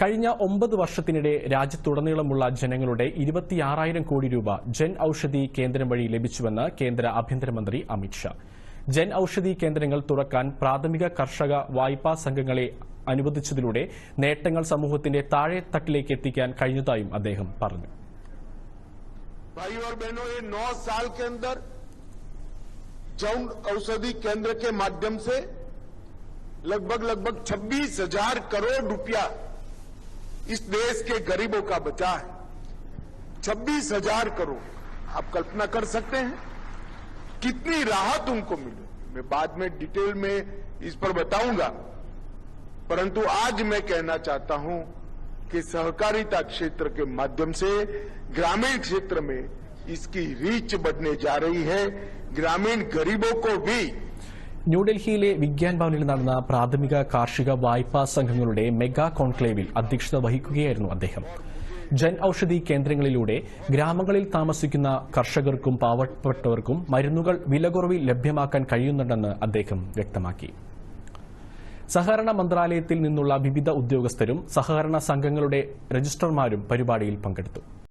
കഴിഞ്ഞ ഒമ്പത് വർഷത്തിനിടെ രാജ്യത്തുടനീളമുള്ള ജനങ്ങളുടെ ഇരുപത്തിയാറായിരം കോടി രൂപ ജൻ ഔഷധി കേന്ദ്രം വഴി ലഭിച്ചുവെന്ന് കേന്ദ്ര ആഭ്യന്തരമന്ത്രി അമിത്ഷാ ജൻ ഔഷധി കേന്ദ്രങ്ങൾ തുറക്കാൻ പ്രാഥമിക കർഷക വായ്പാ സംഘങ്ങളെ അനുവദിച്ചതിലൂടെ നേട്ടങ്ങൾ സമൂഹത്തിന്റെ താഴെത്തട്ടിലേക്ക് എത്തിക്കാൻ കഴിഞ്ഞതായും അദ്ദേഹം പറഞ്ഞു भाई और बहनों ये नौ साल के अंदर जन औषधि केंद्र के माध्यम से लगभग लगभग छब्बीस हजार करोड़ रुपया इस देश के गरीबों का बचा है। छब्बीस हज़ार करोड़। आप कल्पना कर सकते हैं। कितनी राहत उनको मिली। मैं बाद में डिटेल में इस पर बताऊँगा। परंतु आज मैं कहना चाहता हूँ कि सहकारिता क्षेत्र के माध्यम से, ग्रामीण क्षेत्र में इसकी रीच बढ़ने जा रही है। ग्रामीण गरीबों को भी ന്യൂഡൽഹിയിലെ വിജ്ഞാൻ ഭവനിൽ നടന്ന പ്രാഥമിക കാർഷിക വായ്പാ സംഘങ്ങളുടെ മെഗാ കോൺക്ലേവിൽ അധ്യക്ഷത വഹിക്കുകയായിരുന്നു അദ്ദേഹം. ജൻ ഔഷധി കേന്ദ്രങ്ങളിലൂടെ ഗ്രാമങ്ങളിൽ താമസിക്കുന്ന കർഷകർക്കും പാവപ്പെട്ടവർക്കും മരുന്നുകൾ വിലകുറവിൽ ലഭ്യമാക്കാൻ കഴിയുന്നുണ്ടെന്ന് അദ്ദേഹം വ്യക്തമാക്കി. സഹകരണ മന്ത്രാലയത്തിൽ നിന്നുള്ള വിവിധ ഉദ്യോഗസ്ഥരും സഹകരണ സംഘങ്ങളുടെ രജിസ്ട്രർമാരും പരിപാടിയിൽ പങ്കെടുത്തു.